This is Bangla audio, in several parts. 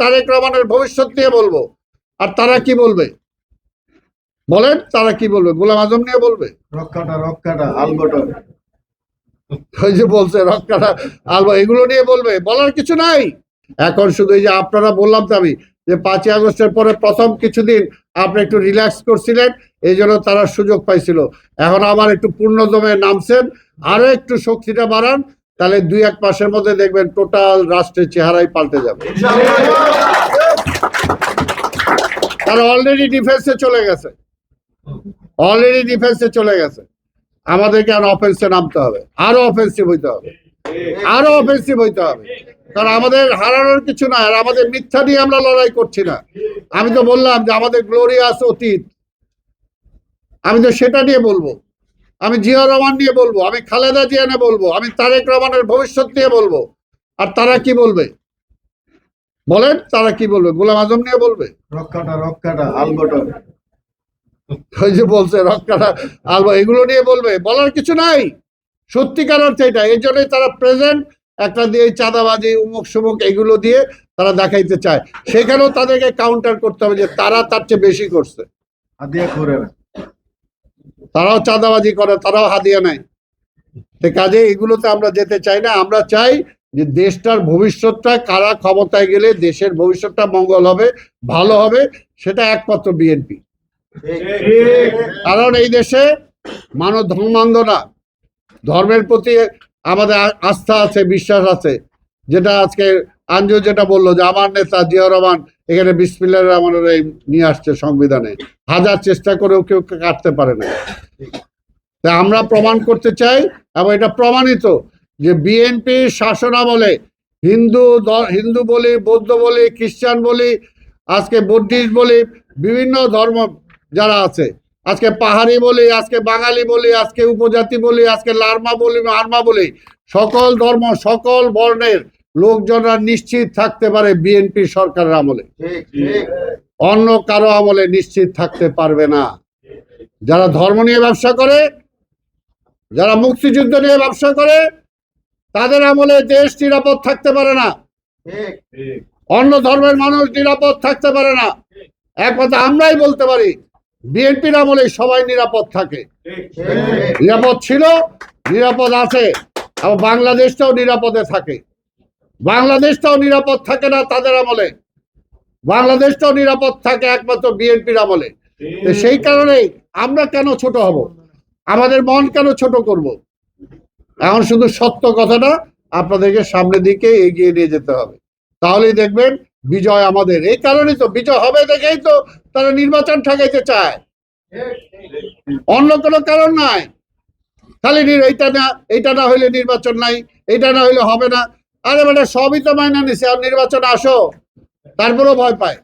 তারেক রহমানের ভবিষ্যৎ নিয়ে বলব। আর তারা কি বলবে? বলেন তারা কি বলবে? গোলাম আজম নিয়ে বলবে? রক্ষাটা রক্ষাটা আলবটন ওই যে বলছে রক্ষাটা আলবা এগুলো নিয়ে বলবে। বলার কিছু নাই। এখন শুধু এই যে আপনারা বললাম তো আমি যে পাঁচই আগস্টের পরে প্রথম কিছুদিন আপনি একটু রিল্যাক্স করছিলেন এই জন্য তারা সুযোগ পাইছিল। এখন আবার একটু পূর্ণদমে নামছেন। আরও একটু শক্তিটা বাড়ান। তাহলে দুই এক মাসের মধ্যে দেখবেন টোটাল রাষ্ট্রের চেহারাই পাল্টে যাবে। তারা অলরেডি ডিফেন্সে চলে গেছে। অলরেডি ডিফেন্সে চলে গেছে। আমাদেরকে আর অফেন্সে নামতে হবে। আরও অফেন্সিভ হইতে হবে। আরও অফেন্সিভ হইতে হবে। কারণ আমাদের হারানোর কিছু না, আর আমাদের মিথ্যা নিয়ে আমরা লড়াই করছি না। আমি তো বললাম যে আমাদের গ্লোরিয়াস অতীত। আমি তো সেটা নিয়ে বলব। আমি জিয়া রহমান নিয়ে বলব আমি খালেদা জিয়া নিয়ে বলব আমি তারেক রহমানের ভবিষ্যৎ নিয়ে বলব। আর তারা কি বলবে? বলেন তারা কি বলবে? গোলাম আজম নিয়ে বলবে? রক্ষাটা রক্ষাটা আলবটন ওই যে বলছে রক্ষাটা আলবা এগুলো নিয়ে বলবে। বলার কিছু নাই। সত্যিকার অর্থে এটা এই জন্যই তারা প্রেজেন্ট একটা দিয়ে চাঁদাবাজি উমুক সুমুক এগুলো দিয়ে তারা দেখাইতে চায়। সেখানেও তাদেরকে কাউন্টার করতে হবে যে তারা তার চেয়ে বেশি করছে। হাতিয়া করে না। তারাও চাঁদাবাজি করে, তারাও হাদিয়া নেয়। সে কাজে এগুলোতে আমরা যেতে চাই না, আমরা চাই যে দেশটার ভবিষ্যৎটা কারা ক্ষমতায় গেলে দেশের ভবিষ্যৎটা মঙ্গল হবে, ভালো হবে, সেটা একমাত্র বিএনপি। কারণ এই দেশে মানব ধর্মান্ধ না ধর্মের প্রতি আমাদের আস্থা আছে, বিশ্বাস আছে। যেটা আজকে আঞ্জু যেটা বলল যে, আমার নেতা জিয়া রহমান এখানে বিসমিল্লাহ রহমানের এই নিয়ে আসছে সংবিধানে। হাজার চেষ্টা করেও কেউ কাটতে পারে না। তা আমরা প্রমাণ করতে চাই, এবং এটা প্রমাণিত যে বিএনপি শাসন আমলে হিন্দু হিন্দু বলি, বৌদ্ধ বলি, খ্রিস্টান বলি, আজকে বুদ্ধিস্ট বলি, বিভিন্ন ধর্ম যারা আছে, আজকে পাহাড়ি বলি, আজকে বাঙালি বলি, আজকে উপজাতি বলি, আজকে লার্মা বলি আর্মা বলি, সকল ধর্ম, সকল বর্ণের লোকজনরা নিশ্চিত থাকতে পারে বিএনপি সরকারের আমলে। অন্য কারও আমলে নিশ্চিত থাকতে পারবে না। যারা ধর্ম নিয়ে ব্যবসা করে, যারা মুক্তিযুদ্ধ নিয়ে ব্যবসা করে, তাদের আমলে দেশ নিরাপদ থাকতে পারে না। অন্য ধর্মের মানুষ নিরাপদ থাকতে পারে না। এক কথা আমরাই বলতে পারি, বিএনপির আমলে সবাই নিরাপদ থাকে। নিরাপদ ছিল, নিরাপদ আছে এবং বাংলাদেশটাও নিরাপদে থাকে। বাংলাদেশটাও নিরাপদ থাকে না তাদের আমলে। বাংলাদেশটাও নিরাপদ থাকে একমাত্র বিএনপির আমলে। সেই কারণেই আমরা কেন ছোট হব? আমাদের মন কেন ছোট করব? এখন শুধু সত্য কথাটা আপনাদেরকে সামনের দিকে এগিয়ে নিয়ে যেতে হবে। তাহলেই দেখবেন বিজয় আমাদের। এই কারণেই তো বিজয় হবে দেখেই তো তারা নির্বাচন ঠেকাইতে চায়। অন্য কোনো কারণ নাই। খালি এইটা না এইটা না হইলে নির্বাচন নাই, এইটা না হইলে হবে না। আরে মানে সবই তো মাইনা নিছে, আর নির্বাচন আসো। তারপরেও ভয় পায়।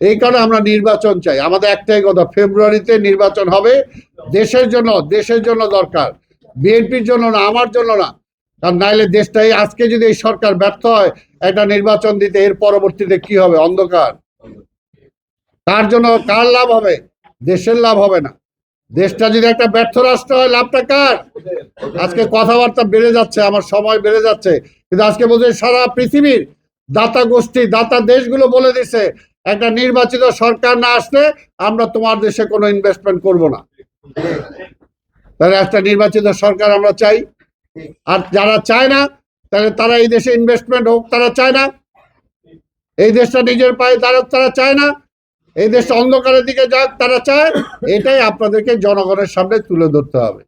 এই কারণে আমরা নির্বাচন চাই। আমাদের একটাই কথা, ফেব্রুয়ারিতে নির্বাচন হবে। দেশের জন্য দেশের জন্য দরকার। বিএনপির জন্য না, আমার জন্য না। কারণ নাইলে দেশটাই, আজকে যদি এই সরকার ব্যর্থ হয়, একটা নির্বাচন দিতে এর পরবর্তীতে কি হবে? অন্ধকার। তার জন্য কার লাভ হবে? দেশের লাভ হবে না। দেশটা যদি একটা ব্যর্থ রাষ্ট্র হয়, লাভটা কার? আজকে কথাবার্তা বেড়ে যাচ্ছে, আমার সময় বেড়ে যাচ্ছে। কিন্তু আজকে বলছে সারা পৃথিবীর দাতা গোষ্ঠী, দাতা দেশগুলো বলে দিছে, একটা নির্বাচিত সরকার না আসলে আমরা তোমার দেশে কোনো ইনভেস্টমেন্ট করব না। তাহলে একটা নির্বাচিত সরকার আমরা চাই। আর যারা চায় না, তাহলে তারা এই দেশে ইনভেস্টমেন্ট হোক, তারা চায় না। এই দেশটা নিজের পায়ে দাঁড়াক, তারা চায় না। এই দেশ অন্ধকারের দিকে যাক তারা চায় এটাই আপনাদেরকে জনগণের সামনে তুলে ধরতে হবে।